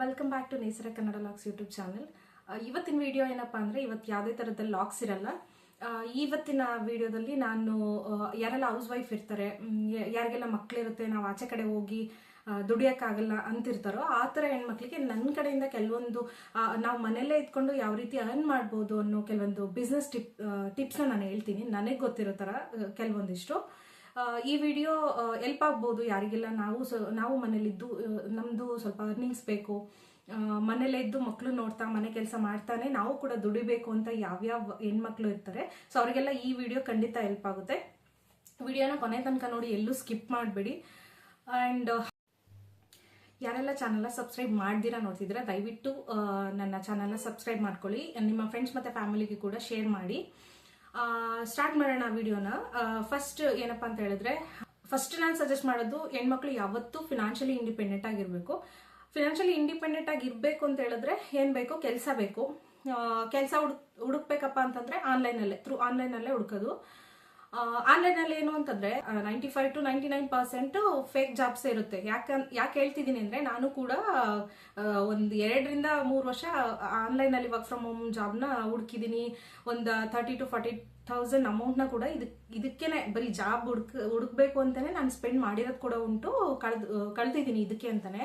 Welcome back to Nesara Kannada LOX YouTube channel ಇವತ್ತಿನ video ಏನಪ್ಪ ಅಂದರೆ ಇವತ್ತು ಯಾವುದೇ ಥರದ ಲಾಕ್ಸ್ ಇರಲ್ಲ. ಇವತ್ತಿನ ವಿಡಿಯೋದಲ್ಲಿ ನಾನು ಯಾರೆಲ್ಲ ಹೌಸ್ ವೈಫ್ ಇರ್ತಾರೆ ಯಾರಿಗೆಲ್ಲ ಮಕ್ಕಳಿರುತ್ತೆ ನಾವು ಆಚೆ ಕಡೆ ಹೋಗಿ ದುಡಿಯೋಕ್ಕಾಗಲ್ಲ ಅಂತಿರ್ತಾರೋ, ಆ ಥರ ಹೆಣ್ಮಕ್ಳಿಗೆ ನನ್ನ ಕಡೆಯಿಂದ ಕೆಲವೊಂದು ನಾವು ಮನೆಯಲ್ಲೇ ಇದ್ಕೊಂಡು ಯಾವ ರೀತಿ ಅರ್ನ್ ಮಾಡ್ಬೋದು ಅನ್ನೋ ಕೆಲವೊಂದು ಬಿಸ್ನೆಸ್ ಟಿಪ್ ಟಿಪ್ಸ್ನ ನಾನು ಹೇಳ್ತೀನಿ. ನನಗೆ ಗೊತ್ತಿರೋ ಥರ ಕೆಲವೊಂದಿಷ್ಟು. ಈ ವಿಡಿಯೋ ಎಲ್ಪ್ ಆಗ್ಬೋದು ಯಾರಿಗೆಲ್ಲ ನಾವು ನಾವು ಮನೇಲಿದ್ದು ನಮ್ಮದು ಸ್ವಲ್ಪ ಅರ್ನಿಂಗ್ಸ್ ಬೇಕು. ಮನೇಲೇ ಇದ್ದು ಮಕ್ಕಳು ನೋಡ್ತಾ, ಮನೆ ಕೆಲಸ ಮಾಡ್ತಾನೆ, ನಾವು ಕೂಡ ದುಡಿಬೇಕು ಅಂತ ಯಾವ್ಯಾವ ಹೆಣ್ಮಕ್ಳು ಇರ್ತಾರೆ. ಸೊ ಅವರಿಗೆಲ್ಲ ಈ ವಿಡಿಯೋ ಖಂಡಿತ ಹೆಲ್ಪ್ ಆಗುತ್ತೆ. ವಿಡಿಯೋನ ಕೊನೆ ತನಕ ನೋಡಿ ಎಲ್ಲೂ ಸ್ಕಿಪ್ ಮಾಡಬೇಡಿ. ಆ್ಯಂಡ್ ಯಾರೆಲ್ಲ ಚಾನಲ್ನ ಸಬ್ಸ್ಕ್ರೈಬ್ ಮಾಡ್ದಿರಾ ನೋಡ್ತಿದ್ರೆ ದಯವಿಟ್ಟು ನನ್ನ ಚಾನಲ್ನ ಸಬ್ಸ್ಕ್ರೈಬ್ ಮಾಡ್ಕೊಳ್ಳಿ. ನಿಮ್ಮ ಫ್ರೆಂಡ್ಸ್ ಮತ್ತು ಫ್ಯಾಮಿಲಿಗೆ ಕೂಡ ಶೇರ್ ಮಾಡಿ. ಸ್ಟಾರ್ಟ್ ಮಾಡೋಣ ವಿಡಿಯೋನ ಫಸ್ಟ್ ಏನಪ್ಪ ಅಂತ ಹೇಳಿದ್ರೆ ಫಸ್ಟ್ ನಾನು ಸಜೆಸ್ಟ್ ಮಾಡೋದು ಹೆಣ್ಮಕ್ಳು ಯಾವತ್ತೂ ಫಿನಾನ್ಷಿಯಲಿ ಇಂಡಿಪೆಂಡೆಂಟ್ ಆಗಿರಬೇಕು. ಫಿನಾನ್ಷಿಯಲಿ ಇಂಡಿಪೆಂಡೆಂಟ್ ಆಗಿರ್ಬೇಕು ಅಂತ ಹೇಳಿದ್ರೆ ಏನು ಬೇಕು? ಕೆಲಸ ಬೇಕು. ಕೆಲಸ ಹುಡುಕ್ ಹುಡುಕ್ಬೇಕಪ್ಪ ಅಂತಂದ್ರೆ ಆನ್ಲೈನಲ್ಲೇ ಥ್ರೂ ಆನ್ಲೈನಲ್ಲೇ ಹುಡುಕೋದು. ಆನ್ಲೈನಲ್ಲಿ ಏನು ಅಂತಂದ್ರೆ ninety five to ninety nine percent fake jobs ಇರುತ್ತೆ. ಯಾಕೆ ಯಾಕೆ ಹೇಳ್ತಿದ್ದೀನಿ ಅಂದ್ರೆ, ನಾನು ಕೂಡ ಒಂದು ಎರಡರಿಂದ ಮೂರು ವರ್ಷ ಆನ್ಲೈನ್ ಅಲ್ಲಿ ವರ್ಕ್ ಫ್ರಮ್ ಹೋಮ್ ಜಾಬ್ನ ಹುಡುಕಿದ್ದೀನಿ. ಒಂದು ತರ್ಟಿ ಟು ಫಾರ್ಟಿ ಥೌಸಂಡ್ ಅಮೌಂಟ್ನ ಕೂಡ ಇದಕ್ಕೆ ಇದಕ್ಕೇನೆ ಬರೀ ಜಾಬ್ ಹುಡುಕ್ ಹುಡುಕ್ಬೇಕು ಅಂತಾನೆ ನಾನು ಸ್ಪೆಂಡ್ ಮಾಡಿರೋದು ಕೂಡ ಉಂಟು, ಕಳೆದು ಕಳೆದಿದ್ದೀನಿ ಇದಕ್ಕೆ ಅಂತಾನೆ.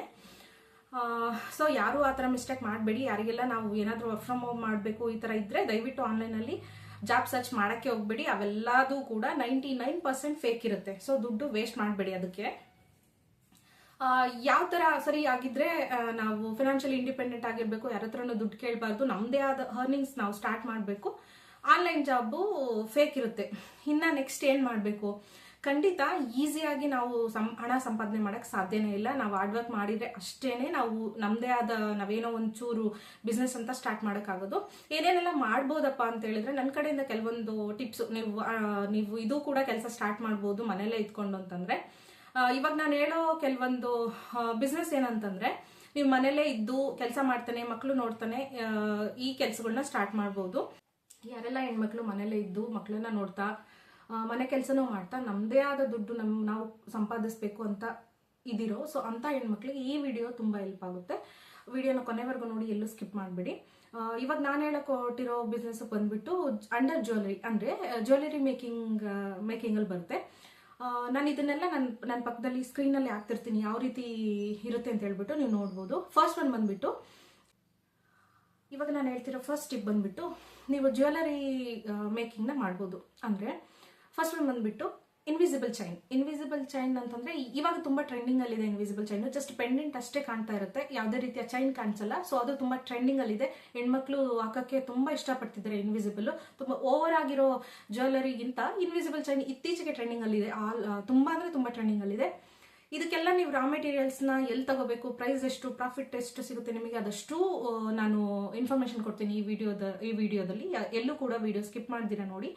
ಸೊ ಯಾರು ಆ ಥರ ಮಿಸ್ಟೇಕ್ ಮಾಡಬೇಡಿ. ಯಾರಿಗೆಲ್ಲ ನಾವು ಏನಾದರೂ ವರ್ಕ್ ಫ್ರಮ್ ಹೋಮ್ ಮಾಡಬೇಕು ಈ ಥರ ಇದ್ದರೆ ದಯವಿಟ್ಟು ಆನ್ಲೈನಲ್ಲಿ ಜಾಬ್ ಸರ್ಚ್ ಮಾಡೋಕ್ಕೆ ಹೋಗ್ಬೇಡಿ, ಅವೆಲ್ಲದೂ ಕೂಡ ನೈಂಟಿ ನೈನ್ ಪರ್ಸೆಂಟ್ ಫೇಕ್ ಇರುತ್ತೆ. ಸೊ ದುಡ್ಡು ವೇಸ್ಟ್ ಮಾಡಬೇಡಿ ಅದಕ್ಕೆ. ಯಾವ ಥರ ಸರಿ ಆಗಿದ್ರೆ ನಾವು ಫಿನಾನ್ಷಿಯಲಿ ಇಂಡಿಪೆಂಡೆಂಟ್ ಆಗಿರಬೇಕು, ಯಾರ ಹತ್ರನೂ ದುಡ್ಡು ಕೇಳಬಾರ್ದು ನಮ್ಮದೇ ಆದ ಅರ್ನಿಂಗ್ಸ್ ನಾವು ಸ್ಟಾರ್ಟ್ ಮಾಡಬೇಕು. ಆನ್ಲೈನ್ ಜಾಬು ಫೇಕ್ ಇರುತ್ತೆ. ಇನ್ನು ನೆಕ್ಸ್ಟ್ ಏನು ಮಾಡಬೇಕು? ಖಂಡಿತ ಈಸಿಯಾಗಿ ನಾವು ಸಂ, ಹಣ ಸಂಪಾದನೆ ಮಾಡೋಕ್ಕೆ ಸಾಧ್ಯನೇ ಇಲ್ಲ. ನಾವು ಹಾರ್ಡ್ ವರ್ಕ್ ಮಾಡಿದರೆ ಅಷ್ಟೇ ನಾವು ನಮ್ಮದೇ ಆದ ನಾವೇನೋ ಒಂಚೂರು ಬಿಸ್ನೆಸ್ ಅಂತ ಸ್ಟಾರ್ಟ್ ಮಾಡೋಕ್ಕಾಗೋದು ಏನೇನೆಲ್ಲ ಮಾಡ್ಬೋದಪ್ಪ ಅಂತ ಹೇಳಿದ್ರೆ ನನ್ನ ಕಡೆಯಿಂದ ಕೆಲವೊಂದು ಟಿಪ್ಸ್ ನೀವು ನೀವು ಇದು ಕೂಡ ಕೆಲಸ ಸ್ಟಾರ್ಟ್ ಮಾಡ್ಬೋದು ಮನೆಯಲ್ಲೇ ಇದ್ಕೊಂಡು ಅಂತಂದರೆ. ಇವಾಗ ನಾನು ಹೇಳೋ ಕೆಲವೊಂದು ಬಿಸ್ನೆಸ್ ಏನಂತಂದ್ರೆ ನೀವು ಮನೇಲೇ ಇದ್ದು ಕೆಲಸ ಮಾಡ್ತಾನೆ ಮಕ್ಕಳು ನೋಡ್ತಾನೆ ಈ ಕೆಲಸಗಳನ್ನ ಸ್ಟಾರ್ಟ್ ಮಾಡ್ಬೋದು. ಯಾರೆಲ್ಲ ಹೆಣ್ಮಕ್ಳು ಮನೇಲೇ ಇದ್ದು ಮಕ್ಕಳನ್ನ ನೋಡ್ತಾ ಮನೆ ಕೆಲಸನೂ ಮಾಡ್ತಾ ನಮ್ಮದೇ ಆದ ದುಡ್ಡು ನಮ್ಮ ನಾವು ಸಂಪಾದಿಸ್ಬೇಕು ಅಂತ ಇದಿರೋ. ಸೊ ಅಂಥ ಹೆಣ್ಮಕ್ಳಿಗೆ ಈ ವಿಡಿಯೋ ತುಂಬ ಹೆಲ್ಪ್ ಆಗುತ್ತೆ. ವಿಡಿಯೋನ ಕೊನೆವರೆಗೂ ನೋಡಿ, ಎಲ್ಲೂ ಸ್ಕಿಪ್ ಮಾಡಬೇಡಿ. ಇವಾಗ ನಾನು ಹೇಳಕ್ ಹೊರಟಿರೋ ಬಿಸ್ನೆಸ್ ಬಂದ್ಬಿಟ್ಟು ಅಂಡರ್ ಜ್ಯುವೆಲರಿ ಅಂದರೆ ಜ್ಯುವೆಲರಿ ಮೇಕಿಂಗ್ ಮೇಕಿಂಗಲ್ಲಿ ಬರುತ್ತೆ. ನಾನು ಇದನ್ನೆಲ್ಲ ನನ್ನ ನನ್ನ ಪಕ್ಕದಲ್ಲಿ ಸ್ಕ್ರೀನಲ್ಲಿ ಹಾಕ್ತಿರ್ತೀನಿ. ಯಾವ ರೀತಿ ಇರುತ್ತೆ ಅಂತ ಹೇಳ್ಬಿಟ್ಟು ನೀವು ನೋಡ್ಬೋದು. ಫಸ್ಟ್ ಒನ್ ಬಂದ್ಬಿಟ್ಟು, ಇವಾಗ ನಾನು ಹೇಳ್ತಿರೋ ಫಸ್ಟ್ ಟಿಪ್ ಬಂದ್ಬಿಟ್ಟು, ನೀವು ಜ್ಯುವೆಲರಿ ಮೇಕಿಂಗ್ನ ಮಾಡ್ಬೋದು. ಅಂದರೆ ಫಸ್ಟ್ ಒನ್ ಬಂದ್ಬಿಟ್ಟು ಇನ್ವಿಸಿಬಲ್ ಚೈನ್ ಇನ್ವಿಸಿಬಲ್ ಚೈನ್ ಅಂತಂದ್ರೆ ಇವಾಗ ತುಂಬಾ ಟ್ರೆಂಡಿಂಗ್ ಅಲ್ಲಿದೆ ಇನ್ವಿಸಿಬಲ್ ಚೈನ್ ಜಸ್ಟ್ ಪೆಂಡೆಂಟ್ ಅಷ್ಟೇ ಕಾಣ್ತಾ ಇರುತ್ತೆ. ಯಾವುದೇ ರೀತಿಯ ಚೈನ್ ಕಾಣಿಸಲ್ಲ. ಸೊ ಅದು ತುಂಬಾ ಟ್ರೆಂಡಿಂಗ್ ಅಲ್ಲಿದೆ ಹೆಣ್ಮಕ್ಳು ಹಾಕಕ್ಕೆ ತುಂಬಾ ಇಷ್ಟಪಡ್ತಿದ್ದಾರೆ ಇನ್ವಿಸಿಬಲ್ ತುಂಬಾ ಓವರ್ ಆಗಿರೋ ಜ್ಯುವೆಲರಿಗಿಂತ ಇನ್ವಿಸಿಬಲ್ ಚೈನ್ ಇತ್ತೀಚೆಗೆ ಟ್ರೆಂಡಿಂಗ್ ಅಲ್ಲಿ ಇದೆ. ತುಂಬಾ ಅಂದ್ರೆ ತುಂಬಾ ಟ್ರೆಂಡಿಂಗ್ ಅಲ್ಲಿದೆ ಇದಕ್ಕೆಲ್ಲ ನೀವು ರಾ ಮೆಟೀರಿಯಲ್ಸ್ನ ಎಲ್ಲಿ ತಗೋಬೇಕು? ಪ್ರೈಸ್ ಎಷ್ಟು? ಪ್ರಾಫಿಟ್ ಎಷ್ಟು ಸಿಗುತ್ತೆ? ನಿಮಗೆ ಅದಷ್ಟು ನಾನು ಇನ್ಫಾರ್ಮೇಶನ್ ಕೊಡ್ತೀನಿ ಈ ವಿಡಿಯೋದ ಈ ವಿಡಿಯೋದಲ್ಲಿ ಎಲ್ಲೂ ಕೂಡ ವಿಡಿಯೋ ಸ್ಕಿಪ್ ಮಾಡ್ದಿರ ನೋಡಿ.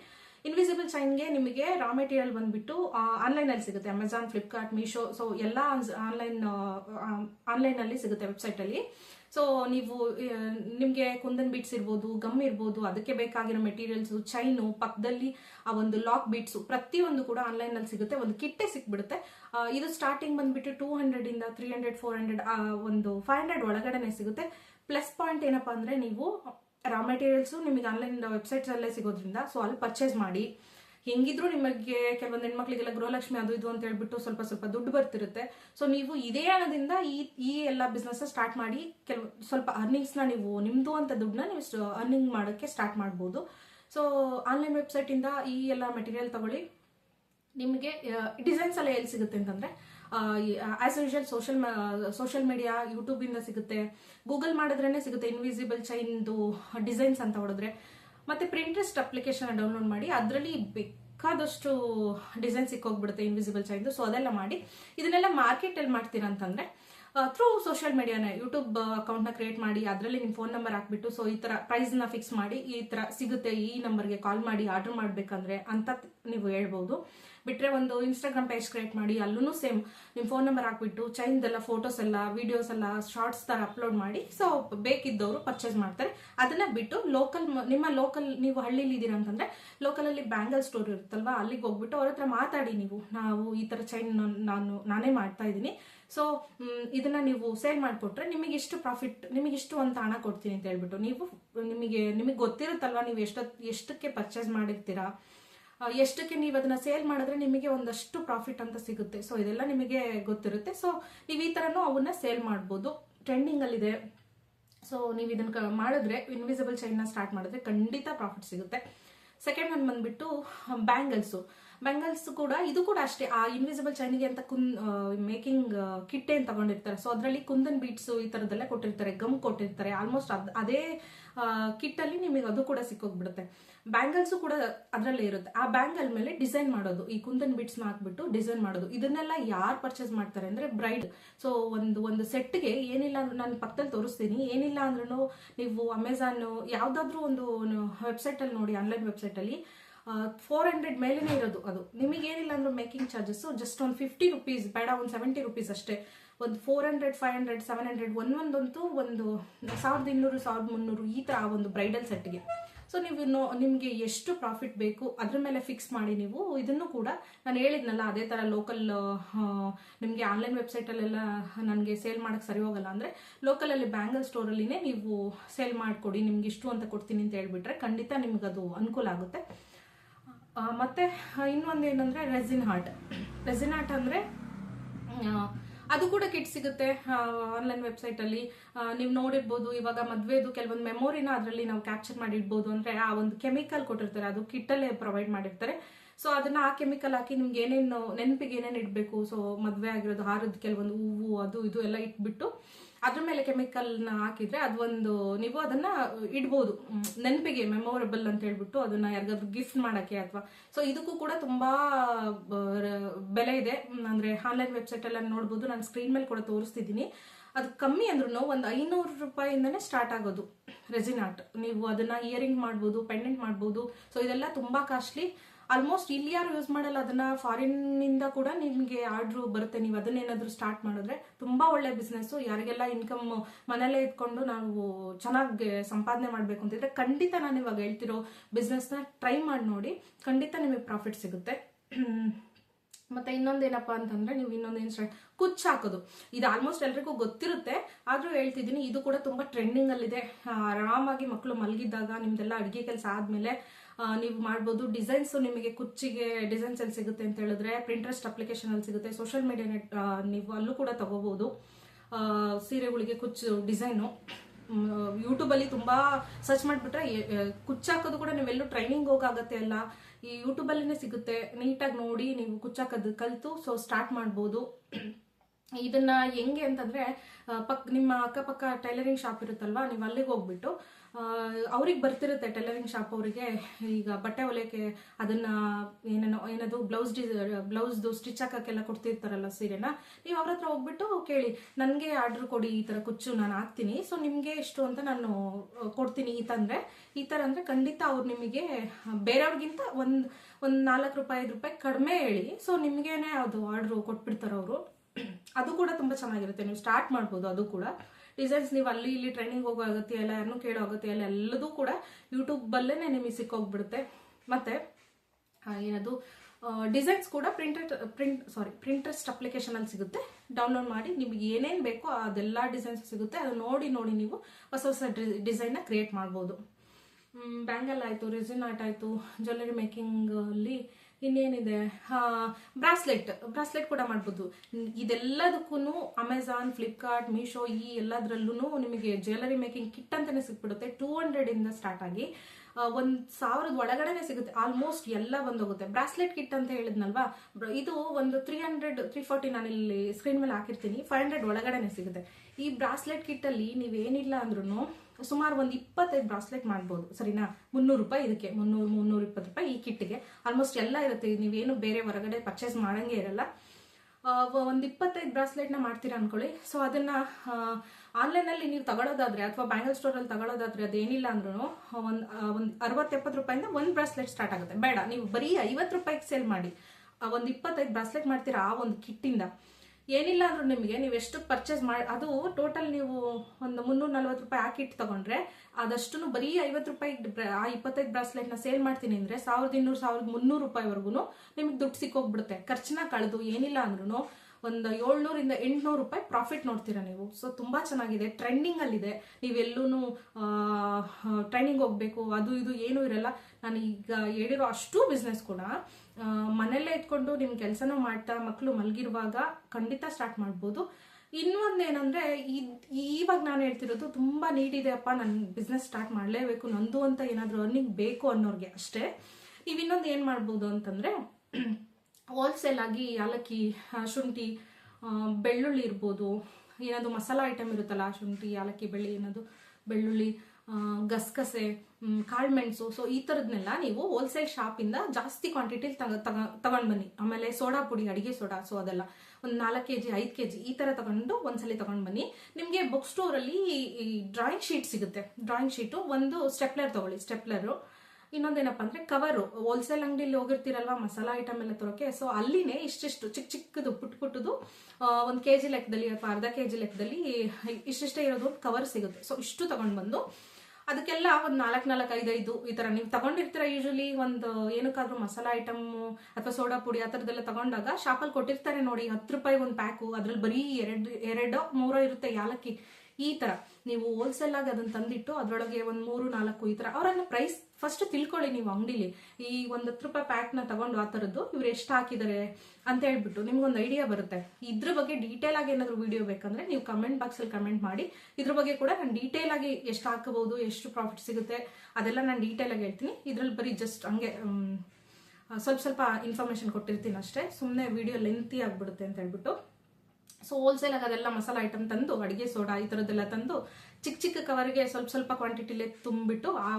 ಇನ್ವಿಸಿಬಲ್ ಚೈನ್ಗೆ ನಿಮಗೆ ರಾ ಮೆಟೀರಿಯಲ್ ಬಂದ್ಬಿಟ್ಟು ಆನ್ಲೈನಲ್ಲಿ ಸಿಗುತ್ತೆ. ಅಮೆಝಾನ್ ಫ್ಲಿಪ್ಕಾರ್ಟ್ ಮೀಶೋ ಸೊ ಎಲ್ಲ ಆನ್ಲೈನ್ ಆನ್ಲೈನಲ್ಲಿ ಸಿಗುತ್ತೆ ವೆಬ್ಸೈಟಲ್ಲಿ ಸೊ ನೀವು ನಿಮಗೆ ಕುಂದನ್ ಬೀಟ್ಸ್ ಇರ್ಬೋದು ಗಮ್ ಇರ್ಬೋದು, ಅದಕ್ಕೆ ಬೇಕಾಗಿರೋ ಮೆಟೀರಿಯಲ್ಸು ಚೈನು ಪಕ್ಕದಲ್ಲಿ ಆ ಒಂದು ಲಾಕ್ ಬೀಟ್ಸು ಪ್ರತಿಯೊಂದು ಕೂಡ ಆನ್ಲೈನಲ್ಲಿ ಸಿಗುತ್ತೆ. ಒಂದು ಕಿಟ್ಟೆ ಸಿಕ್ಬಿಡುತ್ತೆ. ಇದು ಸ್ಟಾರ್ಟಿಂಗ್ ಬಂದ್ಬಿಟ್ಟು ಟೂ ಹಂಡ್ರೆಡಿಂದ ತ್ರೀ ಹಂಡ್ರೆಡ್ ಫೋರ್ ಹಂಡ್ರೆಡ್ ಒಂದು ಫೈವ್ ಹಂಡ್ರೆಡ್ ಒಳಗಡೆನೆ ಸಿಗುತ್ತೆ. ಪ್ಲಸ್ ಪಾಯಿಂಟ್ ಏನಪ್ಪ ಅಂದರೆ ನೀವು ರಾ ಮೆಟೀರಿಯಲ್ಸು ನಿಮಗೆ ಆನ್ಲೈನ್ ವೆಬ್ಸೈಟ್ಸಲ್ಲೇ ಸಿಗೋದ್ರಿಂದ. ಸೊ ಅಲ್ಲಿ ಪರ್ಚೇಸ್ ಮಾಡಿ. ಹೆಂಗಿದ್ರು ನಿಮಗೆ ಕೆಲವೊಂದು ಹೆಣ್ಮಕ್ಳಿಗೆಲ್ಲ ಗೃಹಲಕ್ಷ್ಮಿ ಅದು ಇದು ಅಂತ ಹೇಳ್ಬಿಟ್ಟು ಸ್ವಲ್ಪ ಸ್ವಲ್ಪ ದುಡ್ಡು ಬರ್ತಿರುತ್ತೆ. ಸೊ ನೀವು ಇದೇ ಹಣದಿಂದ ಈ ಈ ಎಲ್ಲ ಬಿಸ್ನೆಸ್ ಸ್ಟಾರ್ಟ್ ಮಾಡಿ ಕೆಲವು ಸ್ವಲ್ಪ ಅರ್ನಿಂಗ್ಸ್ನ ನೀವು ನಿಮ್ಮದು ಅಂತ ದುಡ್ಡನ್ನ ನೀವು ಅರ್ನಿಂಗ್ ಮಾಡೋಕ್ಕೆ ಸ್ಟಾರ್ಟ್ ಮಾಡ್ಬೋದು. ಸೊ ಆನ್ಲೈನ್ ವೆಬ್ಸೈಟಿಂದ ಈ ಎಲ್ಲ ಮೆಟೀರಿಯಲ್ ತಗೊಳ್ಳಿ. ನಿಮಗೆ ಡಿಸೈನ್ಸ್ ಎಲ್ಲ ಎಲ್ಲಿ ಸಿಗುತ್ತೆ ಅಂತಂದ್ರೆ as usual social social media ಯೂಟ್ಯೂಬಿಂದ ಸಿಗುತ್ತೆ. ಗೂಗಲ್ ಮಾಡಿದ್ರೇನೆ ಸಿಗುತ್ತೆ ಇನ್ವಿಸಿಬಲ್ ಚೈನ್ದು ಡಿಸೈನ್ಸ್ ಅಂತ ಹೊಡೆದ್ರೆ. ಮತ್ತೆ ಪ್ರಿಂಟ್ರೆಸ್ಟ್ ಅಪ್ಲಿಕೇಶನ್ ಡೌನ್ಲೋಡ್ ಮಾಡಿ, ಅದರಲ್ಲಿ ಬೇಕಾದಷ್ಟು ಡಿಸೈನ್ ಸಿಕ್ಕೋಗ್ಬಿಡುತ್ತೆ ಇನ್ವಿಸಿಬಲ್ ಚೈನ್ದು ಸೊ ಅದೆಲ್ಲ ಮಾಡಿ. ಇದನ್ನೆಲ್ಲ ಮಾರ್ಕೆಟಲ್ಲಿ ಮಾಡ್ತೀರಾ ಅಂತಂದ್ರೆ ಥ್ರೂ ಸೋಷಿಯಲ್ ಮೀಡಿಯಾನ ಯೂಟ್ಯೂಬ್ ಅಕೌಂಟ್ನ ಕ್ರಿಯೇಟ್ ಮಾಡಿ, ಅದರಲ್ಲಿ ನಿಮ್ಮ ಫೋನ್ ನಂಬರ್ ಹಾಕ್ಬಿಟ್ಟು ಸೊ ಈ ಥರ ಪ್ರೈಸ್ನ ಫಿಕ್ಸ್ ಮಾಡಿ, ಈ ಥರ ಸಿಗುತ್ತೆ, ಈ ನಂಬರ್ಗೆ ಕಾಲ್ ಮಾಡಿ ಆರ್ಡರ್ ಮಾಡಬೇಕಂದ್ರೆ ಅಂತ ನೀವು ಹೇಳ್ಬೋದು. ಬಿಟ್ರೆ ಒಂದು ಇನ್ಸ್ಟಾಗ್ರಾಮ್ ಪೇಜ್ ಕ್ರಿಯೇಟ್ ಮಾಡಿ ಅಲ್ಲೂ ಸೇಮ್ ನಿಮ್ಮ ಫೋನ್ ನಂಬರ್ ಹಾಕ್ಬಿಟ್ಟು ಚೈನ್ದೆಲ್ಲ ಫೋಟೋಸ್ ಎಲ್ಲ ವೀಡಿಯೋಸ್ ಎಲ್ಲ ಶಾರ್ಟ್ಸ್ ಥರ ಅಪ್ಲೋಡ್ ಮಾಡಿ ಸೊ ಬೇಕಿದ್ದವರು ಪರ್ಚೇಸ್ ಮಾಡ್ತಾರೆ. ಅದನ್ನ ಬಿಟ್ಟು ಲೋಕಲ್ ನಿಮ್ಮ ಲೋಕಲ್ ನೀವು ಹಳ್ಳಿಲಿ ಇದ್ದೀರಾ ಅಂತಂದ್ರೆ ಲೋಕಲ್ ಅಲ್ಲಿ ಬ್ಯಾಂಗಲ್ ಸ್ಟೋರ್ ಇರುತ್ತಲ್ವಾ, ಅಲ್ಲಿಗೆ ಹೋಗ್ಬಿಟ್ಟು ಅವ್ರ ಹತ್ರ ಮಾತಾಡಿ ನೀವು. ನಾವು ಈ ತರ ಚೈನ್ ನಾನು, ನಾನೇ ಮಾಡ್ತಾ ಇದ್ದೀನಿ. ಸೊ ಇದನ್ನ ನೀವು ಸೇಲ್ ಮಾಡಿಕೊಟ್ರೆ ನಿಮಗೆ ಇಷ್ಟು ಪ್ರಾಫಿಟ್ ನಿಮಗೆ ಇಷ್ಟು ಅಂತ ಹಣ ಕೊಡ್ತೀನಿ ಅಂತ ಹೇಳ್ಬಿಟ್ಟು, ನೀವು ನಿಮಗೆ ನಿಮಗೆ ಗೊತ್ತಿರುತ್ತಲ್ವಾ, ನೀವು ಎಷ್ಟೊತ್ತು ಎಷ್ಟಕ್ಕೆ ಪರ್ಚೇಸ್ ಮಾಡಿರ್ತೀರಾ? ಎಷ್ಟಕ್ಕೆ ನೀವು ಅದನ್ನ ಸೇಲ್ ಮಾಡಿದ್ರೆ ನಿಮಗೆ ಒಂದಷ್ಟು ಪ್ರಾಫಿಟ್ ಅಂತ ಸಿಗುತ್ತೆ. ಸೊ ಇದೆಲ್ಲ ನಿಮಗೆ ಗೊತ್ತಿರುತ್ತೆ. ಸೊ ನೀವು ಈ ತರನು ಅವನ್ನ ಸೇಲ್ ಮಾಡ್ಬೋದು. ಟ್ರೆಂಡಿಂಗ್ ಅಲ್ಲಿದೆ ಸೊ ನೀವು ಇದನ್ನ ಮಾಡಿದ್ರೆ ಇನ್ವಿಸಿಬಲ್ ಚೈನ್ನ ಸ್ಟಾರ್ಟ್ ಮಾಡಿದ್ರೆ ಖಂಡಿತ ಪ್ರಾಫಿಟ್ ಸಿಗುತ್ತೆ. ಸೆಕೆಂಡ್ ಒನ್ ಬಂದ್ಬಿಟ್ಟು ಬ್ಯಾಂಗಲ್ಸು ಬ್ಯಾಂಗಲ್ಸ್ ಕೂಡ, ಇದು ಕೂಡ ಅಷ್ಟೇ. ಆ ಇನ್ವಿಸಿಬಲ್ ಚೈನಿಗೆ ಅಂತ ಕುನ್ ಮೇಕಿಂಗ್ ಕಿಟ್ಟೆ ಅಂತ ತಗೊಂಡಿರ್ತಾರೆ. ಸೊ ಅದರಲ್ಲಿ ಕುಂದನ್ ಬೀಟ್ಸ್ ಈ ತರದಲ್ಲೇ ಕೊಟ್ಟಿರ್ತಾರೆ ಗಮ್ ಕೊಟ್ಟಿರ್ತಾರೆ. ಆಲ್ಮೋಸ್ಟ್ ಅದೇ ಕಿಟ್ ಅಲ್ಲಿ ನಿಮಗೆ ಅದು ಕೂಡ ಸಿಕ್ಕೋಗ್ಬಿಡುತ್ತೆ. ಬ್ಯಾಂಗಲ್ಸ್ ಕೂಡ ಅದರಲ್ಲೇ ಇರುತ್ತೆ. ಆ ಬ್ಯಾಂಗಲ್ ಮೇಲೆ ಡಿಸೈನ್ ಮಾಡೋದು. ಈ ಕುಂದನ್ ಬಿಟ್ಸ್ನ ಹಾಕ್ಬಿಟ್ಟು ಡಿಸೈನ್ ಮಾಡೋದು. ಇದನ್ನೆಲ್ಲ ಯಾರು ಪರ್ಚೇಸ್ ಮಾಡ್ತಾರೆ ಅಂದ್ರೆ ಬ್ರೈಡ್ ಸೊ ಒಂದು ಒಂದು ಸೆಟ್ಗೆ ಏನಿಲ್ಲ ಅಂದ್ರೆ ನಾನು ಪಕ್ಕದಲ್ಲಿ ತೋರಿಸ್ತೀನಿ. ಏನಿಲ್ಲ ಅಂದ್ರೂ ನೀವು ಅಮೆಝಾನ್ ಯಾವುದಾದ್ರೂ ಒಂದು ವೆಬ್ಸೈಟ್ ಅಲ್ಲಿ ನೋಡಿ ಆನ್ಲೈನ್ ವೆಬ್ಸೈಟ್ ಅಲ್ಲಿ ಫೋರ್ ಹಂಡ್ರೆಡ್ ಮೇಲೇ ಇರೋದು ಅದು. ನಿಮಗೆ ಏನಿಲ್ಲ ಅಂದ್ರೆ ಮೇಕಿಂಗ್ ಚಾರ್ಜಸ್ಸು ಜಸ್ಟ್ ಒಂದು ಫಿಫ್ಟಿ ರುಪೀಸ್ ಬೇಡ, ಒಂದು ಸೆವೆಂಟಿ ರುಪೀಸ್ ಅಷ್ಟೇ. ಒಂದು four hundred five hundred seven hundred ಒಂದೊಂದಂತೂ ಒಂದು ಸಾವಿರದ ಇನ್ನೂರು, ಸಾವಿರದ ಮುನ್ನೂರು ಈ ಥರ ಒಂದು ಬ್ರೈಡಲ್ ಸೆಟ್ಗೆ ಸೊ ನೀವು ನೋ ನಿಮಗೆ ಎಷ್ಟು ಪ್ರಾಫಿಟ್ ಬೇಕು, ಅದ್ರ ಮೇಲೆ ಫಿಕ್ಸ್ ಮಾಡಿ ನೀವು ಇದನ್ನು ಕೂಡ ನಾನು ಹೇಳಿದ್ನಲ್ಲ, ಅದೇ ಥರ ಲೋಕಲ್ ನಿಮಗೆ ಆನ್ಲೈನ್ ವೆಬ್ಸೈಟಲ್ಲೆಲ್ಲ ನನಗೆ ಸೇಲ್ ಮಾಡೋಕ್ಕೆ ಸರಿ ಹೋಗಲ್ಲ ಅಂದರೆ ಲೋಕಲಲ್ಲಿ ಬ್ಯಾಂಗಲ್ ಸ್ಟೋರಲ್ಲಿನೇ ನೀವು ಸೇಲ್ ಮಾಡಿಕೊಡಿ, ನಿಮ್ಗೆ ಇಷ್ಟು ಅಂತ ಕೊಡ್ತೀನಿ ಅಂತ ಹೇಳಿಬಿಟ್ರೆ ಖಂಡಿತ ನಿಮ್ಗೆ ಅದು ಅನುಕೂಲ ಆಗುತ್ತೆ. ಮತ್ತು ಇನ್ನೊಂದು ಏನಂದರೆ ರೆಸಿನ್ ಹಾರ್ಟ್ ರೆಸಿನ್ ಹಾರ್ಟ್ ಅಂದ್ರೆ ಅದು ಕೂಡ ಕಿಟ್ ಸಿಗುತ್ತೆ ಆನ್ಲೈನ್ ವೆಬ್ಸೈಟ್ ಅಲ್ಲಿ. ನೀವು ನೋಡಿರ್ಬೋದು, ಇವಾಗ ಮದ್ವೆದು ಕೆಲವೊಂದು ಮೆಮೊರಿನ ಅದರಲ್ಲಿ ನಾವು ಕ್ಯಾಪ್ಚರ್ ಮಾಡಿ ಇಡ್ಬೋದು ಅಂದ್ರೆ ಆ ಒಂದು ಕೆಮಿಕಲ್ ಕೊಟ್ಟಿರ್ತಾರೆ, ಅದು ಕಿಟ್ಟಲ್ಲೇ ಪ್ರೊವೈಡ್ ಮಾಡಿರ್ತಾರೆ. ಸೊ ಅದನ್ನ ಆ ಕೆಮಿಕಲ್ ಹಾಕಿ ನಿಮ್ಗೆ ಏನೇನು ನೆನಪಿಗೆ ಏನೇನು ಇಡಬೇಕು? ಸೊ ಮದುವೆ ಆಗಿರೋದು, ಹಾರದ ಕೆಲವೊಂದು ಹೂವು, ಅದು, ಇದು ಎಲ್ಲ ಇಟ್ಬಿಟ್ಟು ಅದ್ರ ಮೇಲೆ ಕೆಮಿಕಲ್ನ ಹಾಕಿದ್ರೆ ಅದೊಂದು ನೀವು ಅದನ್ನ ಇಡ್ಬೋದು. ನೆನಪಿಗೆ ಮೆಮೊರೇಬಲ್ ಅಂತ ಹೇಳ್ಬಿಟ್ಟು ಅದನ್ನ ಯಾರಿಗಾದ್ರು ಗಿಫ್ಟ್ ಮಾಡಕ್ಕೆ ಅಥವಾ ಸೊ ಇದಕ್ಕೂ ಕೂಡ ತುಂಬಾ ಬೆಲೆ ಇದೆ. ಅಂದ್ರೆ ಆನ್ಲೈನ್ ವೆಬ್ಸೈಟ್ ಎಲ್ಲ ನೋಡ್ಬೋದು. ನಾನು ಸ್ಕ್ರೀನ್ ಮೇಲೆ ಕೂಡ ತೋರಿಸ್ತಿದ್ದೀನಿ. ಅದು ಕಮ್ಮಿ ಅಂದ್ರೂ ಒಂದು ಐನೂರು ರೂಪಾಯಿಂದನೇ ಸ್ಟಾರ್ಟ್ ಆಗೋದು. ರೆಸಿನ್ ಆರ್ಟ್ ನೀವು ಅದನ್ನ ಇಯರಿಂಗ್ ಮಾಡ್ಬೋದು ಪೆಂಡೆಂಟ್ ಮಾಡ್ಬೋದು. ಸೊ ಇದೆಲ್ಲ ತುಂಬಾ ಕಾಸ್ಟ್ಲಿ ಆಲ್ಮೋಸ್ಟ್ ಇಲ್ಲಿ ಯಾರು ಯೂಸ್ ಮಾಡಲ್ಲ ಅದನ್ನ ಫಾರಿನ್ ಇಂದ ಕೂಡ ನಿಮಗೆ ಆರ್ಡ್ರು ಬರುತ್ತೆ. ನೀವು ಅದನ್ನೇನಾದ್ರೂ ಸ್ಟಾರ್ಟ್ ಮಾಡಿದ್ರೆ ತುಂಬಾ ಒಳ್ಳೆ ಬಿಸ್ನೆಸ್ ಯಾರಿಗೆಲ್ಲ ಇನ್ಕಮ್ ಮನೇಲೆ ಇಟ್ಕೊಂಡು ನಾವು ಚೆನ್ನಾಗಿ ಸಂಪಾದನೆ ಮಾಡ್ಬೇಕು ಅಂತಿದ್ರೆ ಖಂಡಿತ ನಾನು ಇವಾಗ ಹೇಳ್ತಿರೋ ಬಿಸ್ನೆಸ್ನ ಟ್ರೈ ಮಾಡಿ ನೋಡಿ. ಖಂಡಿತ ನಿಮಗೆ ಪ್ರಾಫಿಟ್ ಸಿಗುತ್ತೆ. ಮತ್ತೆ ಇನ್ನೊಂದೇನಪ್ಪ ಅಂತಂದ್ರೆ ನೀವು ಇನ್ನೊಂದೇನು ಸ್ಟಾರ್ಟ್ ಕುಚ್ ಹಾಕೋದು. ಇದು ಆಲ್ಮೋಸ್ಟ್ ಎಲ್ರಿಗೂ ಗೊತ್ತಿರುತ್ತೆ. ಆದ್ರೂ ಹೇಳ್ತಿದ್ದೀನಿ ಇದು ಕೂಡ ತುಂಬಾ ಟ್ರೆಂಡಿಂಗ್ ಅಲ್ಲಿದೆ. ಆ, ಆರಾಮಾಗಿ ಮಕ್ಕಳು ಮಲಗಿದ್ದಾಗ ನಿಮ್ದೆಲ್ಲ ಅಡಿಗೆ ಕೆಲಸ ಆದ್ಮೇಲೆ ನೀವು ಮಾಡ್ಬೋದು. ಡಿಸೈನ್ಸ್ ನಿಮಗೆ ಕುಚ್ಚಿಗೆ ಡಿಸೈನ್ಸ್ ಅಲ್ಲಿ ಸಿಗುತ್ತೆ ಅಂತ ಹೇಳಿದ್ರೆ ಪ್ರಿಂಟ್ರೆಸ್ಟ್ ಅಪ್ಲಿಕೇಶನ್ ಅಲ್ಲಿ ಸಿಗುತ್ತೆ. ಸೋಷಿಯಲ್ ಮೀಡಿಯಾ ನೆಟ್ ನೀವು ಅಲ್ಲೂ ಕೂಡ ತಗೋಬಹುದು ಸೀರೆಗಳಿಗೆ ಕುಚ್ಚು ಡಿಸೈನು ಯೂಟ್ಯೂಬಲ್ಲಿ ತುಂಬಾ ಸರ್ಚ್ ಮಾಡಿಬಿಟ್ರೆ ಕುಚ್ಚಾಕೋದು ಕೂಡ ನೀವೆಲ್ಲೂ ಟ್ರೈನಿಂಗ್ ಹೋಗಾಗತ್ತೆ ಅಲ್ಲ. ಈ ಯೂಟ್ಯೂಬಲ್ಲಿನೇ ಸಿಗುತ್ತೆ. ನೀಟಾಗಿ ನೋಡಿ ನೀವು ಕುಚ್ಚಾಕೋದು ಕಲಿತು ಸೊ ಸ್ಟಾರ್ಟ್ ಮಾಡ್ಬೋದು. ಇದನ್ನ ಹೆಂಗೆ ಅಂತಂದ್ರೆ ಪಕ್, ನಿಮ್ಮ ಅಕ್ಕಪಕ್ಕ ಟೈಲರಿಂಗ್ ಶಾಪ್ ಇರುತ್ತಲ್ವಾ, ನೀವು ಅಲ್ಲಿಗೆ ಹೋಗ್ಬಿಟ್ಟು ಅವ್ರಿಗೆ ಬರ್ತಿರುತ್ತೆ ಟೈಲರಿಂಗ್ ಶಾಪ್ ಅವರಿಗೆ ಈಗ ಬಟ್ಟೆ ಹೊಲೆಯಕ್ಕೆ ಅದನ್ನ ಏನೇನೋ ಏನದು ಬ್ಲೌಸ್ ಡಿ, ಬ್ಲೌಸ್ದು ಸ್ಟಿಚ್ ಹಾಕೋಕ್ಕೆಲ್ಲ ಕೊಡ್ತಿರ್ತಾರಲ್ಲ ಸೀರೆನ, ನೀವು ಅವ್ರ ಹತ್ರ ಹೋಗ್ಬಿಟ್ಟು ಕೇಳಿ, ನನಗೆ ಆರ್ಡ್ರ್ ಕೊಡಿ ಈ ಥರ ಕುಚ್ಚು ನಾನು ಹಾಕ್ತೀನಿ, ಸೊ ನಿಮಗೆ ಇಷ್ಟು ಅಂತ ನಾನು ಕೊಡ್ತೀನಿ ಈ ತಂದರೆ ಈ ಥರ ಅಂದರೆ ಖಂಡಿತ ಅವ್ರು ನಿಮಗೆ ಬೇರೆಯವ್ರಿಗಿಂತ ಒಂದು ಒಂದು ನಾಲ್ಕು ರೂಪಾಯಿ, ಐದು ರೂಪಾಯಿ ಕಡಿಮೆ ಹೇಳಿ, ಸೊ ನಿಮಗೇನೆ ಅದು ಆರ್ಡ್ರು ಕೊಟ್ಬಿಡ್ತಾರೆ ಅವರು ಅದು ಕೂಡ ತುಂಬಾ ಚೆನ್ನಾಗಿರುತ್ತೆ. ನೀವು ಸ್ಟಾರ್ಟ್ ಮಾಡ್ಬೋದು ಅದು ಕೂಡ. ಡಿಸೈನ್ಸ್ ನೀವು ಅಲ್ಲಿ ಇಲ್ಲಿ ಟ್ರೈನಿಂಗ್ ಹೋಗೋ ಅಗತ್ಯ ಇಲ್ಲ, ಯಾರನ್ನೂ ಕೇಳೋ ಅಗತ್ಯ ಇಲ್ಲ, ಎಲ್ಲದೂ ಕೂಡ ಯೂಟ್ಯೂಬಲ್ಲೇ ನಿಮಗೆ ಸಿಕ್ಕೋಗ್ಬಿಡುತ್ತೆ. ಮತ್ತೆ ಏನದು ಡಿಸೈನ್ಸ್ ಕೂಡ printed print sari Pinterest application ಅಲ್ಲಿ ಸಿಗುತ್ತೆ. ಡೌನ್ಲೋಡ್ ಮಾಡಿ ನಿಮಗೆ ಏನೇನು ಬೇಕೋ ಅದೆಲ್ಲ ಡಿಸೈನ್ಸ್ ಸಿಗುತ್ತೆ. ಅದು ನೋಡಿ ನೋಡಿ ನೀವು ಹೊಸ ಹೊಸ ಡಿಸೈನ್ನ ಕ್ರಿಯೇಟ್ ಮಾಡ್ಬೋದು. ಬ್ಯಾಂಗಲ್ ಆಯಿತು ರೆಸಿನ್ ಆರ್ಟ್ ಆಯಿತು ಜ್ಯುವೆಲ್ಲರಿ ಮೇಕಿಂಗ್ ಅಲ್ಲಿ ಇನ್ನೇನಿದೆ? ಬ್ರಾಸ್ಲೆಟ್. ಬ್ರಾಸ್ಲೆಟ್ ಕೂಡ ಮಾಡ್ಬೋದು. ಇದೆಲ್ಲದಕ್ಕೂ ಅಮೆಝಾನ್ ಫ್ಲಿಪ್ಕಾರ್ಟ್ ಮೀಶೋ ಈ ಎಲ್ಲದರಲ್ಲೂ ನಿಮಗೆ ಜ್ಯುವೆಲರಿ ಮೇಕಿಂಗ್ ಕಿಟ್ ಅಂತಲೇ ಸಿಕ್ಬಿಡುತ್ತೆ. ಟೂ ಹಂಡ್ರೆಡಿಂದ ಸ್ಟಾರ್ಟ್ ಆಗಿ ಒಂದು ಸಾವಿರದ ಒಳಗಡೆನೆ ಸಿಗುತ್ತೆ. ಆಲ್ಮೋಸ್ಟ್ ಎಲ್ಲ ಬಂದೋಗುತ್ತೆ. ಬ್ರಾಸ್ಲೆಟ್ ಕಿಟ್ ಅಂತ ಹೇಳಿದ್ನಲ್ವಾ? ಇದು ಒಂದು ತ್ರೀ ಹಂಡ್ರೆಡ್ ತ್ರೀ ಫಾರ್ಟಿ ನಾನು ಇಲ್ಲಿ ಸ್ಕ್ರೀನ್ ಮೇಲೆ ಹಾಕಿರ್ತೀನಿ. ಫೈವ್ ಹಂಡ್ರೆಡ್ ಒಳಗಡೆ ಸಿಗುತ್ತೆ. ಈ ಬ್ರಾಸ್ಲೆಟ್ ಕಿಟ್ ಅಲ್ಲಿ ನೀವೇನಿಲ್ಲ ಅಂದ್ರೂ ಸುಮಾರು ಒಂದು ಇಪ್ಪತ್ತೈದು ಬ್ರಾಸ್ಲೆಟ್ ಮಾಡ್ಬೋದು, ಸರಿನಾ? ಮುನ್ನೂರು ರೂಪಾಯಿ ಇದಕ್ಕೆ, ಮುನ್ನೂರು ಮುನ್ನೂರು ಇಪ್ಪತ್ತು ರೂಪಾಯಿ ಈ ಕಿಟ್ಗೆ ಆಲ್ಮೋಸ್ಟ್ ಎಲ್ಲ ಇರುತ್ತೆ, ನೀವೇನು ಬೇರೆ ಹೊರಗಡೆ ಪರ್ಚೇಸ್ ಮಾಡಂಗೆ ಇರಲ್ಲ. ಒಂದು ಇಪ್ಪತ್ತೈದು ಬ್ರಾಸ್ಲೆಟ್ನ ಮಾಡ್ತೀರಾ ಅನ್ಕೊಳ್ಳಿ. ಸೊ ಅದನ್ನ ಆನ್ಲೈನಲ್ಲಿ ನೀವು ತಗೊಳ್ಳೋದಾದ್ರೆ ಅಥವಾ ಬ್ಯಾಂಗಲ್ ಸ್ಟೋರಲ್ಲಿ ತಗೊಳ್ಳೋದಾದ್ರೆ ಅದೇನಿಲ್ಲ ಅಂದ್ರೂ ಒಂದು ಒಂದು ಅರವತ್ತೆಪ್ಪತ್ತು ರೂಪಾಯಿಂದ ಒಂದು ಬ್ರಾಸ್ಲೆಟ್ ಸ್ಟಾರ್ಟ್ ಆಗುತ್ತೆ. ಬೇಡ, ನೀವು ಬರೀ ಐವತ್ತು ರೂಪಾಯಿಗೆ ಸೇಲ್ ಮಾಡಿ ಒಂದು ಇಪ್ಪತ್ತೈದು ಬ್ರಾಸ್ಲೆಟ್ ಮಾಡ್ತೀರಾ ಆ ಒಂದು ಕಿಟ್ಟಿಂದ. ಏನಿಲ್ಲ ಅಂದ್ರೂ ನಿಮಗೆ, ನೀವು ಎಷ್ಟು ಪರ್ಚೇಸ್ ಮಾಡಿ, ಅದು ಟೋಟಲ್ ನೀವು ಒಂದು ಮುನ್ನೂರ ನಲ್ವತ್ತು ರೂಪಾಯಿ ಹಾಕಿಟ್ಟು ತಗೊಂಡ್ರೆ ಅದಷ್ಟು ಬರೀ ಐವತ್ತು ರೂಪಾಯಿ ಆ ಇಪ್ಪತ್ತೈದು ನ ಸೇಲ್ ಮಾಡ್ತೀನಿ ಅಂದರೆ ಸಾವಿರದ ಇನ್ನೂರು, ಸಾವಿರದ ಮುನ್ನೂರು ರೂಪಾಯಿವರೆಗೂ ನಿಮಗೆ ದುಡ್ಡು ಸಿಕ್ಕೋಗ್ಬಿಡುತ್ತೆ. ಖರ್ಚನ್ನ ಕಳೆದು ಏನಿಲ್ಲ ಅಂದ್ರೂ ಒಂದು ಏಳ್ನೂರಿಂದ ಎಂಟುನೂರು ರೂಪಾಯಿ ಪ್ರಾಫಿಟ್ ನೋಡ್ತೀರಾ ನೀವು. ಸೊ ತುಂಬ ಚೆನ್ನಾಗಿದೆ ಟ್ರೆಂಡಿಂಗಲ್ಲಿದೆ ನೀವೆಲ್ಲೂ ಟ್ರೈನಿಂಗ್ ಹೋಗಬೇಕು, ಅದು ಇದು ಏನೂ ಇರಲ್ಲ. ನಾನು ಈಗ ಹೇಳಿರೋ ಅಷ್ಟು ಬಿಸ್ನೆಸ್ ಕೂಡ ಮನೆಯಲ್ಲೇ ಇಟ್ಕೊಂಡು ನಿಮ್ಮ ಕೆಲಸನೂ ಮಾಡ್ತಾ ಮಕ್ಕಳು ಮಲಗಿರುವಾಗ ಖಂಡಿತ ಸ್ಟಾರ್ಟ್ ಮಾಡ್ಬೋದು. ಇನ್ನೊಂದೇನಂದ್ರೆ ಇವಾಗ ನಾನು ಹೇಳ್ತಿರೋದು ತುಂಬ ನೀಡಿದೆ ಅಪ್ಪ ನಾನು ಬಿಸ್ನೆಸ್ ಸ್ಟಾರ್ಟ್ ಮಾಡಲೇಬೇಕು, ನಂದು ಅಂತ ಏನಾದರೂ ಅರ್ನಿಂಗ್ ಬೇಕು ಅನ್ನೋರಿಗೆ ಅಷ್ಟೇ. ನೀವು ಇನ್ನೊಂದು ಏನು ಮಾಡ್ಬೋದು ಅಂತಂದರೆ ಹೋಲ್ಸೇಲ್ ಆಗಿ ಯಾಲಕ್ಕಿ ಶುಂಠಿ ಬೆಳ್ಳುಳ್ಳಿ ಇರ್ಬೋದು. ಏನಾದ್ರು ಮಸಾಲ ಐಟಮ್ ಇರುತ್ತಲ್ಲ, ಶುಂಠಿ, ಯಾಲಕ್ಕಿ ಬೆಳ್ಳಿ ಏನದು ಬೆಳ್ಳುಳ್ಳಿ ಗಸಗಸೆ ಕಾಳುಮೆಣಸು ಸೊ ಈ ಥರದ್ನೆಲ್ಲ ನೀವು ಹೋಲ್ಸೇಲ್ ಶಾಪಿಂದ ಜಾಸ್ತಿ ಕ್ವಾಂಟಿಟಿಲಿ ತಗ ತಗ, ತಗೊಂಡು ಬನ್ನಿ. ಆಮೇಲೆ ಸೋಡಾ ಪುಡಿ, ಅಡಿಗೆ ಸೋಡಾ ಸೊ ಅದೆಲ್ಲ. ಒಂದು ನಾಲ್ಕು ಕೆ ಜಿ ಐದು ಕೆ ಜಿ ಈ ಥರ ತಗೊಂಡು ಒಂದ್ಸಲಿ ತಗೊಂಡು ಬನ್ನಿ. ನಿಮಗೆ ಬುಕ್ ಸ್ಟೋರಲ್ಲಿ ಈ ಡ್ರಾಯಿಂಗ್ ಶೀಟ್ ಸಿಗುತ್ತೆ. ಡ್ರಾಯಿಂಗ್ ಶೀಟು ಒಂದು ಸ್ಟೆಪ್ಲರ್ ತಗೊಳ್ಳಿ. ಸ್ಟೆಪ್ಲರು ಇನ್ನೊಂದೇನಪ್ಪ ಅಂದರೆ ಕವರು ಹೋಲ್ಸೇಲ್ ಅಂಗಡಿಲಿ ಹೋಗಿರ್ತೀರಲ್ವಾ, ಮಸಾಲ ಐಟಮ್ ಎಲ್ಲ ತರೋಕೆ ಸೊ ಅಲ್ಲಿನೇ ಇಷ್ಟಿಷ್ಟು ಚಿಕ್ಕ ಚಿಕ್ಕದು, ಪುಟ್ ಪುಟ್ಟದು ಒಂದು ಕೆ ಜಿ ಲೆಕ್ಕದಲ್ಲಿ ಅಥವಾ ಅರ್ಧ ಕೆ ಜಿ ಲೆಕ್ಕದಲ್ಲಿ ಇಷ್ಟಿಷ್ಟೇ ಇರೋದು ಕವರ್ ಸಿಗುತ್ತೆ. ಸೊ ಇಷ್ಟು ತಗೊಂಡು ಬಂದು ಅದಕ್ಕೆಲ್ಲ ಒಂದು ನಾಲ್ಕು ನಾಲ್ಕು ಐದು ಐದು ಈ ಥರ ನೀವು ತಗೊಂಡಿರ್ತೀರ ಯೂಶಲಿ ಒಂದು, ಏನಕ್ಕಾದ್ರೂ ಮಸಾಲ ಐಟಮು ಅಥವಾ ಸೋಡಾ ಪುಡಿ ಆ ಥರದ್ದೆಲ್ಲ ತಗೊಂಡಾಗ ಶಾಪಲ್ಲಿ ಕೊಟ್ಟಿರ್ತಾರೆ ನೋಡಿ ಹತ್ತು ರೂಪಾಯಿ ಒಂದು ಪ್ಯಾಕು ಅದ್ರಲ್ಲಿ ಬರೀ ಎರಡು, ಎರಡೋ, ಮೂರೋ ಇರುತ್ತೆ ಯಾಲಕ್ಕಿ. ಈ ತರ. ನೀವು ಹೋಲ್ಸೇಲ್ ಆಗಿ ಅದನ್ನ ತಂದಿಟ್ಟು ಅದರೊಳಗೆ ಒಂದು ಮೂರು, ನಾಲ್ಕು ಈ ತರ. ಅವರನ್ನ ಪ್ರೈಸ್ ಫಸ್ಟ್ ತಿಳ್ಕೊಳ್ಳಿ ನೀವು ಅಂಗಡಿಲಿ. ಈ ಒಂದು ಹತ್ತು ರೂಪಾಯಿ ನ ತಗೊಂಡು ಆ ತರದ್ದು ಇವ್ರು ಎಷ್ಟು ಹಾಕಿದ್ದಾರೆ ಅಂತ ಹೇಳ್ಬಿಟ್ಟು ನಿಮ್ಗೊಂದು ಐಡಿಯಾ ಬರುತ್ತೆ. ಇದ್ರ ಬಗ್ಗೆ ಡೀಟೇಲ್ ಆಗಿ ಏನಾದ್ರು ವಿಡಿಯೋ ಬೇಕಂದ್ರೆ ನೀವು ಕಮೆಂಟ್ ಬಾಕ್ಸಲ್ಲಿ ಕಮೆಂಟ್ ಮಾಡಿ. ಇದ್ರ ಬಗ್ಗೆ ಕೂಡ ನಾನು ಡೀಟೇಲ್ ಆಗಿ ಎಷ್ಟು ಹಾಕಬಹುದು, ಎಷ್ಟು ಪ್ರಾಫಿಟ್ ಸಿಗುತ್ತೆ ಅದೆಲ್ಲ ನಾನು ಡೀಟೇಲ್ ಆಗಿ ಹೇಳ್ತೀನಿ. ಇದ್ರಲ್ಲಿ ಬರೀ ಜಸ್ಟ್ ಹಂಗೆ ಸ್ವಲ್ಪ ಸ್ವಲ್ಪ ಇನ್ಫಾರ್ಮೇಶನ್ ಕೊಟ್ಟಿರ್ತೀನಿ ಅಷ್ಟೇ. ಸುಮ್ಮನೆ ವಿಡಿಯೋ ಲೆಂತಿ ಆಗ್ಬಿಡುತ್ತೆ ಅಂತ ಹೇಳ್ಬಿಟ್ಟು. ಸೊ ಹೋಲ್ಸೇಲ್ ಅದೆಲ್ಲ ಮಸಾಲ ಐಟಮ್ ತಂದು, ಅಡುಗೆ ಸೋಡಾ ಈ ಥರದ್ದೆಲ್ಲ ತಂದು ಚಿಕ್ಕ ಚಿಕ್ಕ ಕವರ್ಗೆ ಸ್ವಲ್ಪ ಸ್ವಲ್ಪ ಕ್ವಾಂಟಿಟಿಲಿ ತುಂಬಿಟ್ಟು, ಆ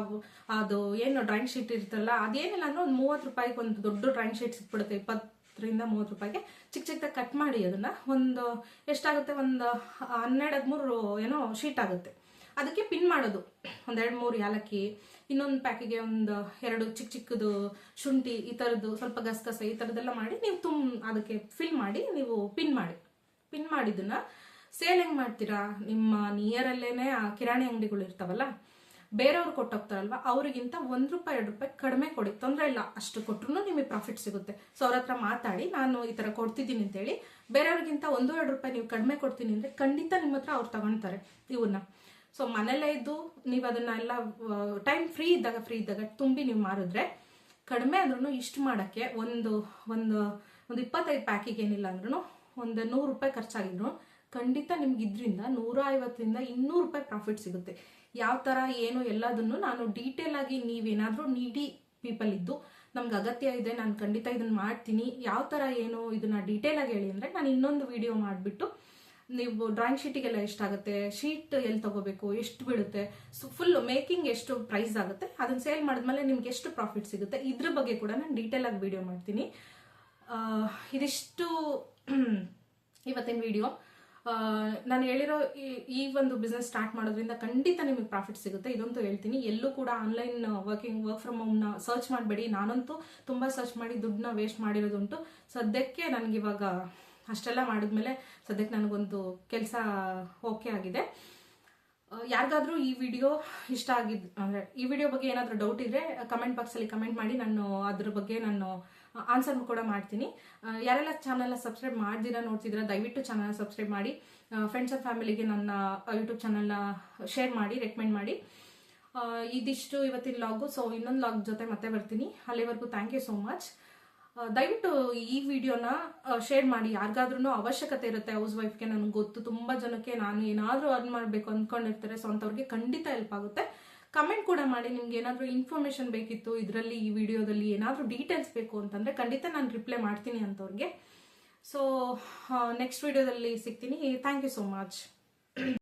ಅದು ಏನು ಡ್ರಾಯಿಂಗ್ ಶೀಟ್ ಇರ್ತಲ್ಲ ಅದೇನಿಲ್ಲ ಅಂದ್ರೆ ಒಂದು ಮೂವತ್ತು ರೂಪಾಯಿಗೆ ಒಂದು ದೊಡ್ಡ ಡ್ರಾಯಿಂಗ್ ಶೀಟ್ ಸಿಕ್ಬಿಡುತ್ತೆ. ಇಪ್ಪತ್ತರಿಂದ ಮೂವತ್ತು ರೂಪಾಯಿಗೆ. ಚಿಕ್ಕ ಚಿಕ್ಕದಾಗಿ ಕಟ್ ಮಾಡಿ ಅದನ್ನು ಒಂದು ಎಷ್ಟಾಗುತ್ತೆ? ಒಂದು ಹನ್ನೆರಡು, ಹದಿಮೂರು ಏನೋ ಶೀಟ್ ಆಗುತ್ತೆ. ಅದಕ್ಕೆ ಪಿನ್ ಮಾಡೋದು. ಒಂದೆರಡು ಮೂರು ಯಾಲಕ್ಕಿ, ಇನ್ನೊಂದು ಪ್ಯಾಕಿಗೆ ಒಂದು ಎರಡು ಚಿಕ್ಕ ಚಿಕ್ಕದು ಶುಂಠಿ ಈ ಥರದ್ದು ಸ್ವಲ್ಪ ಗಸಗಸೆ ಈ ಥರದ್ದೆಲ್ಲ ಮಾಡಿ ನೀವು ತುಮ್, ಅದಕ್ಕೆ ಫಿಲ್ ಮಾಡಿ ನೀವು ಪಿನ್ ಮಾಡಿ. ಪಿನ್ ಮಾಡಿದ್ದನ್ನ ಸೇಲ್ ಹೆಂಗ್ ಮಾಡ್ತೀರಾ? ನಿಮ್ಮ ನಿಯರಲ್ಲೇನೆ ಆ ಕಿರಾಣಿ ಅಂಗಡಿಗಳು ಇರ್ತಾವಲ್ಲ, ಬೇರೆಯವ್ರು ಕೊಟ್ಟೋಗ್ತಾರಲ್ವ, ಅವರಿಗಿಂತ ಒಂದು ರೂಪಾಯಿ, ಎರಡು ರೂಪಾಯಿ ಕಡಿಮೆ ಕೊಡಿ, ತೊಂದರೆ ಇಲ್ಲ, ಅಷ್ಟು ಕೊಟ್ಟರು ನಿಮಗೆ ಪ್ರಾಫಿಟ್ ಸಿಗುತ್ತೆ. ಸೊ ಅವ್ರ ಹತ್ರ ಮಾತಾಡಿ, ನಾನು ಈ ತರ ಕೊಡ್ತಿದ್ದೀನಿ ಅಂತೇಳಿ, ಬೇರೆಯವ್ರಿಗಿಂತ ಒಂದು, ಎರಡು ರೂಪಾಯಿ ನೀವು ಕಡಿಮೆ ಕೊಡ್ತೀನಿ ಅಂದ್ರೆ ಖಂಡಿತ ನಿಮ್ಮ ಹತ್ರ ಅವ್ರು ತಗೊಳ್ತಾರೆ ಇವನ್ನ. ಸೊ ಮನೇಲೇ ಇದ್ದು ನೀವು ಅದನ್ನ ಎಲ್ಲ ಟೈಮ್ ಫ್ರೀ ಇದ್ದಾಗ ಫ್ರೀ ಇದ್ದಾಗ ತುಂಬಿ ನೀವು ಮಾರಿದ್ರೆ ಕಡಿಮೆ ಅಂದ್ರೂ ಇಷ್ಟು ಮಾಡೋಕ್ಕೆ ಒಂದು ಒಂದು ಒಂದು ಇಪ್ಪತ್ತೈದು ಪ್ಯಾಕಿಗೆ ಏನಿಲ್ಲ ಅಂದ್ರೂ ಒಂದು ನೂರು ರೂಪಾಯಿ ಖರ್ಚಾಗಿದ್ರು. ಖಂಡಿತ ನಿಮ್ಗೆ ಇದರಿಂದ ನೂರ ಐವತ್ತರಿಂದ ಇನ್ನೂರು ರೂಪಾಯಿ ಪ್ರಾಫಿಟ್ ಸಿಗುತ್ತೆ. ಯಾವ ಥರ ಏನು ಎಲ್ಲದನ್ನು ನಾನು ಡೀಟೇಲ್ ಆಗಿ ನೀವೇನಾದರೂ ನೀಡಿ ಪೀಪಲ್ ಇದ್ದು ನಮ್ಗೆ ಅಗತ್ಯ ಇದೆ, ನಾನು ಖಂಡಿತ ಇದನ್ನು ಮಾಡ್ತೀನಿ. ಯಾವ ಥರ ಏನು ಇದನ್ನು ಡೀಟೇಲ್ ಆಗಿ ಹೇಳಿ ಅಂದರೆ ನಾನು ಇನ್ನೊಂದು ವಿಡಿಯೋ ಮಾಡಿಬಿಟ್ಟು ನೀವು ಡ್ರಾಯಿಂಗ್ ಶೀಟಿಗೆಲ್ಲ ಎಷ್ಟಾಗುತ್ತೆ ಶೀಟ್ ಎಲ್ಲಿ ತಗೋಬೇಕು, ಎಷ್ಟು ಬೀಳುತ್ತೆ ಸೊ ಫುಲ್ ಮೇಕಿಂಗ್ ಎಷ್ಟು ಪ್ರೈಸ್ ಆಗುತ್ತೆ ಅದನ್ನ ಸೇಲ್ ಮಾಡಿದ್ಮೇಲೆ ನಿಮ್ಗೆ ಎಷ್ಟು ಪ್ರಾಫಿಟ್ ಸಿಗುತ್ತೆ, ಇದ್ರ ಬಗ್ಗೆ ಕೂಡ ನಾನು ಡೀಟೇಲ್ ಆಗಿ ವಿಡಿಯೋ ಮಾಡ್ತೀನಿ. ಇದಿಷ್ಟು ಇವತ್ತಿನ ವಿಡಿಯೋ ನಾನು ಹೇಳಿರೋ ಈ- ಒಂದು ಬಿಸ್ನೆಸ್ ಸ್ಟಾರ್ಟ್ ಮಾಡೋದ್ರಿಂದ ಖಂಡಿತ ನಿಮಗೆ ಪ್ರಾಫಿಟ್ ಸಿಗುತ್ತೆ. ಇದಂತೂ ಹೇಳ್ತೀನಿ. ಎಲ್ಲೂ ಕೂಡ ಆನ್ಲೈನ್ ವರ್ಕಿಂಗ್ ವರ್ಕ್ ಫ್ರಮ್ ಹೋಮ್ನ ಸರ್ಚ್ ಮಾಡಬೇಡಿ. ನಾನಂತೂ ತುಂಬ ಸರ್ಚ್ ಮಾಡಿ ದುಡ್ಡನ್ನ ವೇಸ್ಟ್ ಮಾಡಿರೋದುಂಟು. ಸದ್ಯಕ್ಕೆ ನನಗಿವಾಗ ಅಷ್ಟೆಲ್ಲ ಮಾಡಿದ್ಮೇಲೆ ಸದ್ಯಕ್ಕೆ ನನಗೊಂದು ಕೆಲಸ ಓಕೆ ಆಗಿದೆ. ಯಾರಿಗಾದರೂ ಈ ವಿಡಿಯೋ ಇಷ್ಟ ಆಗಿದ್ದು ಅಂದರೆ ಈ ವಿಡಿಯೋ ಬಗ್ಗೆ ಏನಾದರೂ ಡೌಟ್ ಇದ್ದರೆ ಕಮೆಂಟ್ ಬಾಕ್ಸಲ್ಲಿ ಕಮೆಂಟ್ ಮಾಡಿ ನಾನು ಅದ್ರ ಬಗ್ಗೆ ನಾನು ಆನ್ಸರ್ ಕೂಡ ಮಾಡ್ತೀನಿ. ಯಾರೆಲ್ಲ ಚಾನಲ್ನ ಸಬ್ಸ್ಕ್ರೈಬ್ ಮಾಡ್ದಿರಾ ನೋಡ್ತಿದ್ದೀರಾ ದಯವಿಟ್ಟು ಚಾನಲ್ನ ಸಬ್ಸ್ಕ್ರೈಬ್ ಮಾಡಿ. ಫ್ರೆಂಡ್ಸ್ ಆ್ಯಂಡ್ ಫ್ಯಾಮಿಲಿಗೆ ನನ್ನ ಯೂಟ್ಯೂಬ್ ಚಾನಲ್ನ ಶೇರ್ ಮಾಡಿ ರೆಕಮೆಂಡ್ ಮಾಡಿ. ಇದಿಷ್ಟು ಇವತ್ತಿನ ಲಾಗು ಸೊ ಇನ್ನೊಂದು ಲಾಗ್ ಜೊತೆ ಮತ್ತೆ ಬರ್ತೀನಿ. ಅಲ್ಲಿವರೆಗೂ ಥ್ಯಾಂಕ್ ಯು ಸೋ ಮಚ್ ದಯವಿಟ್ಟು ಈ ವಿಡಿಯೋನ ಶೇರ್ ಮಾಡಿ. ಯಾರಿಗಾದ್ರೂ ಅವಶ್ಯಕತೆ ಇರುತ್ತೆ ಹೌಸ್ ವೈಫ್ಗೆ ನನಗೆ ಗೊತ್ತು. ತುಂಬ ಜನಕ್ಕೆ ನಾನು ಏನಾದರೂ ಅರ್ನ್ ಮಾಡಬೇಕು ಅಂದ್ಕೊಂಡಿರ್ತಾರೆ ಸೊ ಅಂಥವ್ರಿಗೆ ಖಂಡಿತ ಹೆಲ್ಪ್ ಆಗುತ್ತೆ. ಕಮೆಂಟ್ ಕೂಡ ಮಾಡಿ, ನಿಮ್ಗೆ ಏನಾದರೂ ಇನ್ಫಾರ್ಮೇಶನ್ ಬೇಕಿತ್ತು, ಇದರಲ್ಲಿ ಈ ವಿಡಿಯೋದಲ್ಲಿ ಏನಾದರೂ ಡೀಟೇಲ್ಸ್ ಬೇಕು ಅಂತಂದರೆ ಖಂಡಿತ ನಾನು ರಿಪ್ಲೈ ಮಾಡ್ತೀನಿ ಅಂತವ್ರಿಗೆ. ಸೊ ನೆಕ್ಸ್ಟ್ ವಿಡಿಯೋದಲ್ಲಿ ಸಿಗ್ತೀನಿ. Thank you so much